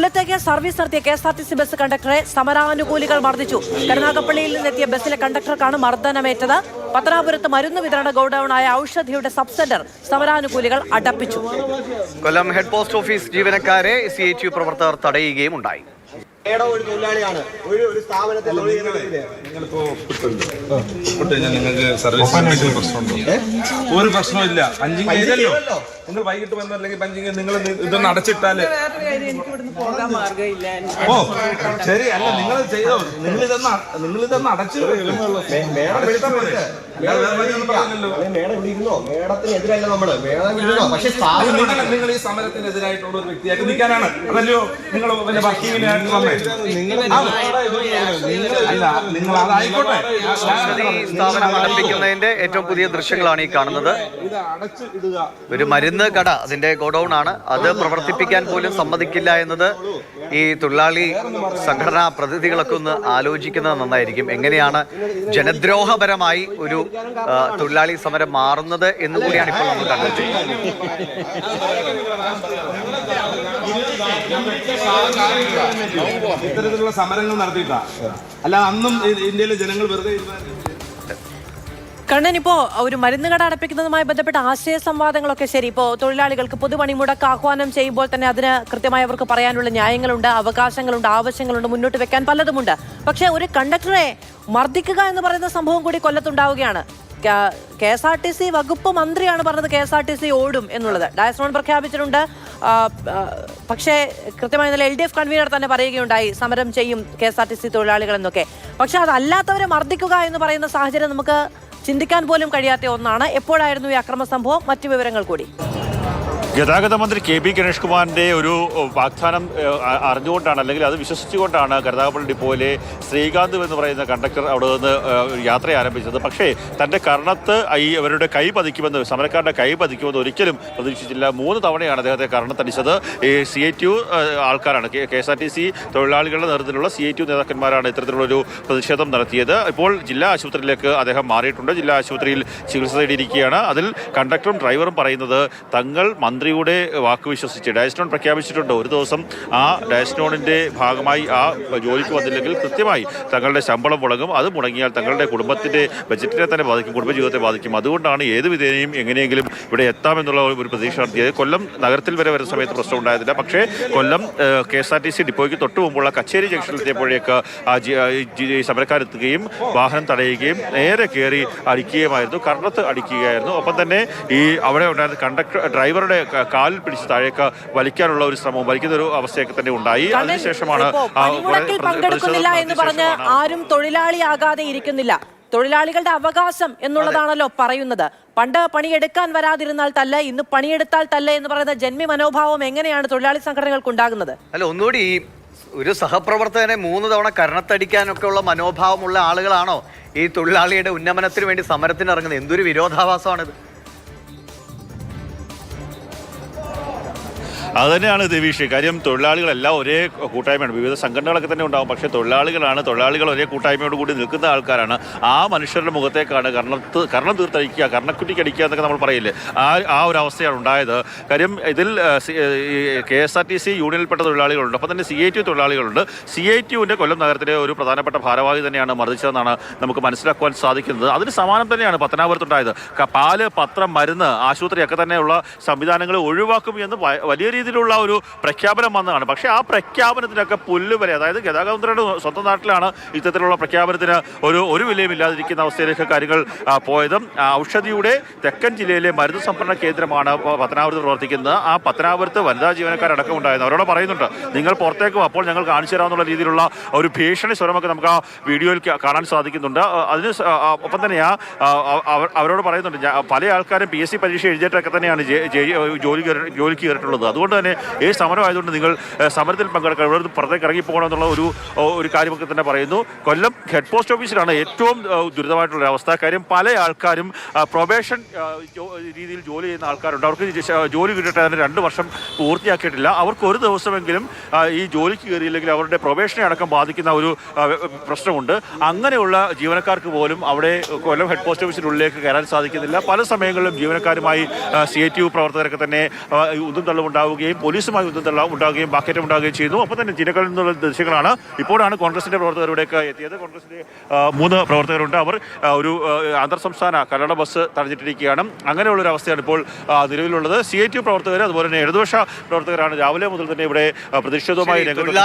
കൊല്ലത്തേക്ക് സർവീസ് നടത്തിയ K S R T C bus കണ്ടക്ടറെ സമരാനുകൂലികൾ മർദ്ദിച്ചു. കരുനാഗപ്പള്ളിയിൽ നിന്നെത്തിയ ബസ്സിലെ കണ്ടക്ടർക്കാണ് മർദ്ദനമേറ്റത്. പത്തനാപുരത്ത് മരുന്ന് വിതരണ ഗോഡൌണായ ഔഷധിയുടെ സബ് സെന്റർ സമരാനുകൂലികൾ അടപ്പിച്ചു. കൊല്ലം ഹെഡ് പോസ്റ്റ് ഓഫീസ് ജീവനക്കാരെ സി എച്ച് യു പ്രവർത്തകർ തടയുകയും ഉണ്ടായി. ഒരു തൊഴിലാളിയാണ് ഒരു ഒരു സ്ഥാപനത്തെ തൊഴിൽ ചെയ്യുന്നതിന് നിങ്ങളിപ്പോ ഒപ്പിട്ടുണ്ട് ഒപ്പിട്ട് നിങ്ങൾക്ക് സർവീസ് എന്തെങ്കിലും പ്രശ്നമുണ്ടോ? ഒരു പ്രശ്നമില്ല പഞ്ചിങ് ചെയ്തല്ലോ. നിങ്ങൾ വൈകിട്ട് വന്നല്ലെങ്കിൽ പഞ്ചിങ് നിങ്ങൾ ഇതൊന്ന് അടച്ചിട്ടാൽ. ഓ ശരി. അല്ല നിങ്ങൾ ചെയ്തോ. നിങ്ങൾ ഇതൊന്ന് നിങ്ങൾ ഇതൊന്ന് അടച്ചു നമ്മൾ. പക്ഷെ നിങ്ങൾ ഈ സമരത്തിനെതിരായിട്ടുള്ള ഒരു വ്യക്തിയായിട്ട് നിൽക്കാനാണ്. അതല്ലയോ? നിങ്ങൾ പിന്നെ വർക്കിങ്ങിനായിട്ട് വന്നേ നിങ്ങൾ അതായിക്കോട്ടെ സ്ഥാപനം അടപ്പിക്കുന്നതിന്റെ ഏറ്റവും പുതിയ ദൃശ്യങ്ങളാണ് ഈ കാണുന്നത് ഒരു മരുന്ന് കട അതിന്റെ ഗോഡൌൺ ആണ് അത് പ്രവർത്തിപ്പിക്കാൻ പോലും സമ്മതിക്കില്ല എന്നത് ഈ തൊഴിലാളി സംഘടനാ പ്രതിനിധികളൊക്കെ ഒന്ന് ആലോചിക്കുന്നത് നന്നായിരിക്കും എങ്ങനെയാണ് ജനദ്രോഹപരമായി ഒരു തൊഴിലാളി സമരം മാറുന്നത് എന്ന് കൂടിയാണ് ഇപ്പോൾ നമ്മൾ കണ്ടത് ഇത്തരത്തിലുള്ള സമരങ്ങൾ നടത്തിയിട്ടാ. അല്ല അന്നും ഇന്ത്യയിലെ ജനങ്ങൾ വെറുതെ കണ്ണൻ ഇപ്പോ ഒരു മരുന്ന് കട അടപ്പിക്കുന്നതുമായി ബന്ധപ്പെട്ട ആശയ സംവാദങ്ങളൊക്കെ ശരി. ഇപ്പോ തൊഴിലാളികൾക്ക് പൊതുപണിമുടക്ക് ആഹ്വാനം ചെയ്യുമ്പോൾ തന്നെ അതിന് കൃത്യമായി അവർക്ക് പറയാനുള്ള ന്യായങ്ങളുണ്ട് അവകാശങ്ങളുണ്ട് ആവശ്യങ്ങളുണ്ട് മുന്നോട്ട് വെക്കാൻ പലതുമുണ്ട്. പക്ഷേ ഒരു കണ്ടക്ടറെ മർദ്ദിക്കുക എന്ന് പറയുന്ന സംഭവം കൂടി കൊല്ലത്തുണ്ടാവുകയാണ്. K S R T C വകുപ്പ് മന്ത്രിയാണ് പറഞ്ഞത് K S R T C ഓടും എന്നുള്ളത്. ഡയസ്മോൺ പ്രഖ്യാപിച്ചിട്ടുണ്ട്. പക്ഷേ കൃത്യമായി ഇന്നലെ എൽ ഡി എഫ് കൺവീനർ തന്നെ പറയുകയുണ്ടായി സമരം ചെയ്യും K S R T C തൊഴിലാളികൾ എന്നൊക്കെ. പക്ഷെ അതല്ലാത്തവരെ മർദ്ദിക്കുക എന്ന് പറയുന്ന സാഹചര്യം നമുക്ക് ചിന്തിക്കാൻ പോലും കഴിയാത്ത ഒന്നാണ്. എപ്പോഴായിരുന്നു ഈ അക്രമ സംഭവം? മറ്റു വിവരങ്ങൾ കൂടി. ഗതാഗത മന്ത്രി കെ പി ഗണേഷ് കുമാറിന്റെ ഒരു വാഗ്ദാനം അറിഞ്ഞുകൊണ്ടാണ് അല്ലെങ്കിൽ അത് വിശ്വസിച്ചുകൊണ്ടാണ് കരുതാപ്പള്ളി ഡിപ്പോയിലെ ശ്രീകാന്ത് എന്ന് പറയുന്ന കണ്ടക്ടർ അവിടെ നിന്ന് യാത്ര ആരംഭിച്ചത്. പക്ഷേ തന്റെ കർണത്ത് ഈ അവരുടെ കൈ പതിക്കുമെന്ന് സമരക്കാരുടെ കൈ പതിക്കുമെന്ന് ഒരിക്കലും പ്രതീക്ഷിച്ചില്ല. മൂന്ന് തവണയാണ് അദ്ദേഹത്തെ കർണത്തടിച്ചത് ഈ സി ഐ ടി ആൾക്കാരാണ്. K S R T C തൊഴിലാളികളുടെ നേതൃത്വത്തിലുള്ള സി ഐ ടി നേതാക്കന്മാരാണ് ഇത്തരത്തിലുള്ളൊരു പ്രതിഷേധം നടത്തിയത്. ഇപ്പോൾ ജില്ലാ ആശുപത്രിയിലേക്ക് അദ്ദേഹം മാറിയിട്ടുണ്ട്. ജില്ലാ ആശുപത്രിയിൽ ചികിത്സ തേടിയിരിക്കുകയാണ്. അതിൽ കണ്ടക്ടറും ഡ്രൈവറും പറയുന്നത് തങ്ങൾ മന്ത്രിയുടെ വാക്ക് വിശ്വസിച്ച് ഡയസ്നോൺ പ്രഖ്യാപിച്ചിട്ടുണ്ട്. ഒരു ദിവസം ആ ഡയസ്നോണിന്റെ ഭാഗമായി ആ ജോലിക്ക് വന്നില്ലെങ്കിൽ കൃത്യമായി തങ്ങളുടെ ശമ്പളം മുടങ്ങും. അത് മുടങ്ങിയാൽ തങ്ങളുടെ കുടുംബത്തിന്റെ ബജറ്റിനെ തന്നെ ബാധിക്കും കുടുംബജീവിതത്തെ ബാധിക്കും. അതുകൊണ്ടാണ് ഏത് വിധേനയും എങ്ങനെയെങ്കിലും ഇവിടെ എത്താമെന്നുള്ള ഒരു പ്രതീക്ഷ നടത്തിയത് കൊല്ലം നഗരത്തിൽ വരെ വരുന്ന സമയത്ത് പ്രശ്നം ഉണ്ടായതില്ല. പക്ഷേ Kollam K S R T C ഡിപ്പോയ്ക്ക് തൊട്ട് മുമ്പുള്ള കച്ചേരി ജംഗ്ഷനിലെത്തിയപ്പോഴേക്ക് സമരക്കാരെത്തുകയും വാഹനം തടയുകയും നേരെ കയറി അടിക്കുകയുമായിരുന്നു. കർണത്ത് അടിക്കുകയായിരുന്നു. ഒപ്പം തന്നെ ഈ അവിടെ ഉണ്ടായിരുന്ന കണ്ടക്ടർ ഡ്രൈവറുടെ കാലിൽ പിടിച്ച് താഴേക്ക് വലിക്കാനുള്ള ഒരു ശ്രമവും വലിക്കുന്ന ഒരു അവസ്ഥയൊക്കെ തന്നെ ഉണ്ടായി. അതിനുശേഷമാണ് പങ്കെടുക്കുന്നില്ല എന്ന് പറഞ്ഞ് ആരും തൊഴിലാളിയാകാതെ ഇരിക്കുന്നില്ല. തൊഴിലാളികളുടെ അവകാശം എന്നുള്ളതാണല്ലോ പറയുന്നത്. പണ്ട് പണിയെടുക്കാൻ വരാതിരുന്നാൽ തല്ല ഇന്ന് പണിയെടുത്താൽ തല്ല എന്ന് പറയുന്ന ജന്മി മനോഭാവം എങ്ങനെയാണ് തൊഴിലാളി സംഘടനകൾക്ക് ഉണ്ടാകുന്നത്? അല്ല ഒന്നുകൂടി ഒരു സഹപ്രവർത്തകനെ മൂന്ന് തവണ കരണത്തടിക്കാനൊക്കെ ഉള്ള മനോഭാവമുള്ള ആളുകളാണോ ഈ തൊഴിലാളിയുടെ ഉന്നമനത്തിന് വേണ്ടി സമരത്തിന് ഇറങ്ങുന്നത് എന്തൊരു വിരോധാഭാസമാണിത്? അത് തന്നെയാണ് ദേവീഷ്. കാര്യം തൊഴിലാളികളെല്ലാം ഒരേ കൂട്ടായ്മയാണ്. വിവിധ സംഘടനകളൊക്കെ തന്നെ ഉണ്ടാകും പക്ഷേ തൊഴിലാളികളാണ് തൊഴിലാളികൾ ഒരേ കൂട്ടായ്മയോട് കൂടി നിൽക്കുന്ന ആൾക്കാരാണ്. ആ മനുഷ്യരുടെ മുഖത്തേക്കാണ് കർണത്ത് കർണം തീർത്തടിക്കുക കർണക്കുറ്റിക്ക് അടിക്കുക എന്നൊക്കെ നമ്മൾ പറയില്ലേ? ആ ആ ഒരു അവസ്ഥയാണ് ഉണ്ടായത്. കാര്യം ഇതിൽ K S R T C യൂണിയനിൽപ്പെട്ട തൊഴിലാളികളുണ്ട്. അപ്പം തന്നെ സി ഐ ടി തൊഴിലാളികളുണ്ട്. സി ഐ ടി യുവിന്റെ കൊല്ലം നഗരത്തിലെ ഒരു പ്രധാനപ്പെട്ട ഭാരവാഹി തന്നെയാണ് മർദ്ദിച്ചതെന്നാണ് നമുക്ക് മനസ്സിലാക്കുവാൻ സാധിക്കുന്നത്. അതിന് സമാനം തന്നെയാണ് പത്തനാപുരത്തുണ്ടായത്. പാൽ പത്രം മരുന്ന് ആശുപത്രിയൊക്കെ തന്നെയുള്ള സംവിധാനങ്ങൾ ഒഴിവാക്കും എന്ന് വലിയ രീതിയിലുള്ള ഒരു പ്രഖ്യാപനം വന്നതാണ്. പക്ഷേ ആ പ്രഖ്യാപനത്തിനൊക്കെ പുല്ല് വരെ അതായത് ഗതാഗത മന്ത്രിയുടെ സ്വന്തം നാട്ടിലാണ് ഇത്തരത്തിലുള്ള പ്രഖ്യാപനത്തിന് ഒരു ഒരു വിലയും ഇല്ലാതിരിക്കുന്ന അവസ്ഥയിലേക്ക് കാര്യങ്ങൾ പോയതും. ഔഷധിയുടെ തെക്കൻ ജില്ലയിലെ മരുന്ന് സംഭരണ കേന്ദ്രമാണ് പത്തനാപുരത്ത് പ്രവർത്തിക്കുന്നത്. ആ പത്തനാപുരത്ത് വനിതാ ജീവനക്കാരടക്കം ഉണ്ടായിരുന്നു. അവരോട് പറയുന്നുണ്ട് നിങ്ങൾ പുറത്തേക്ക് അപ്പോൾ ഞങ്ങൾ കാണിച്ചു തരാമെന്നുള്ള രീതിയിലുള്ള ഒരു ഭീഷണി സ്വരമൊക്കെ നമുക്ക് ആ വീഡിയോയിൽ കാണാൻ സാധിക്കുന്നുണ്ട്. അതിന് ഒപ്പം തന്നെ ആ അവരോട് പറയുന്നുണ്ട് പല ആൾക്കാരും പി എസ് സി പരീക്ഷ എഴുതിയിട്ടൊക്കെ തന്നെയാണ് ജോലി ജോലിക്ക് കയറിയിട്ടുള്ളത്. അതുകൊണ്ട് തന്നെ ഏത് സമരമായതുകൊണ്ട് നിങ്ങൾ സമരത്തിൽ പങ്കെടുക്കാൻ ഇവിടെ പുറത്തേക്ക് ഇറങ്ങി പോകണം എന്നുള്ള ഒരു ഒരു കാര്യമൊക്കെ തന്നെ പറയുന്നു. കൊല്ലം ഹെഡ് പോസ്റ്റ് ഓഫീസിലാണ് ഏറ്റവും ദുരിതമായിട്ടുള്ള അവസ്ഥ. കാര്യം പല ആൾക്കാരും പ്രൊബേഷൻ രീതിയിൽ ജോലി ചെയ്യുന്ന ആൾക്കാരുണ്ട്. അവർക്ക് ജോലി കിട്ടിയിട്ട് അതിന് രണ്ട് വർഷം പൂർത്തിയാക്കിയിട്ടില്ല. അവർക്ക് ഒരു ദിവസമെങ്കിലും ഈ ജോലിക്ക് കയറിയില്ലെങ്കിൽ അവരുടെ പ്രൊബേഷനെ അടക്കം ബാധിക്കുന്ന ഒരു പ്രശ്നമുണ്ട്. അങ്ങനെയുള്ള ജീവനക്കാർക്ക് പോലും അവിടെ കൊല്ലം ഹെഡ് പോസ്റ്റ് ഓഫീസിനുള്ളിലേക്ക് കയറാൻ സാധിക്കുന്നില്ല. പല സമയങ്ങളിലും ജീവനക്കാരുമായി സി ഐ ടി യു പ്രവർത്തകരൊക്കെ തന്നെ ഉതും ഉന്തും തള്ളും ഉണ്ടാവുകയും ഉണ്ടാവുകയും പോലീസുമായി ബന്ധത്തുള്ള ഉണ്ടാകുകയും ബാക്കേറ്റം ഉണ്ടാകുകയും ചെയ്യുന്നു. ഒപ്പം തന്നെ ജില്ലകളിൽ നിന്നുള്ള ദൃശ്യങ്ങളാണ്. ഇപ്പോഴാണ് കോൺഗ്രസിന്റെ പ്രവർത്തകരുടെയൊക്കെ എത്തിയത്. കോൺഗ്രസിന്റെ മൂന്ന് പ്രവർത്തകരുണ്ട്. അവർ ഒരു അന്തർ സംസ്ഥാന കല്ലട ബസ് തടഞ്ഞിട്ടിരിക്കുകയാണ്. അങ്ങനെയുള്ള ഒരു അവസ്ഥയാണ് ഇപ്പോൾ നിലവിലുള്ളത്. സി ഐ ടി പ്രവർത്തകർ അതുപോലെ തന്നെ ഇടതുപക്ഷ പ്രവർത്തകരാണ് രാവിലെ മുതൽ തന്നെ ഇവിടെ പ്രതിഷേധവുമായി രംഗത്ത്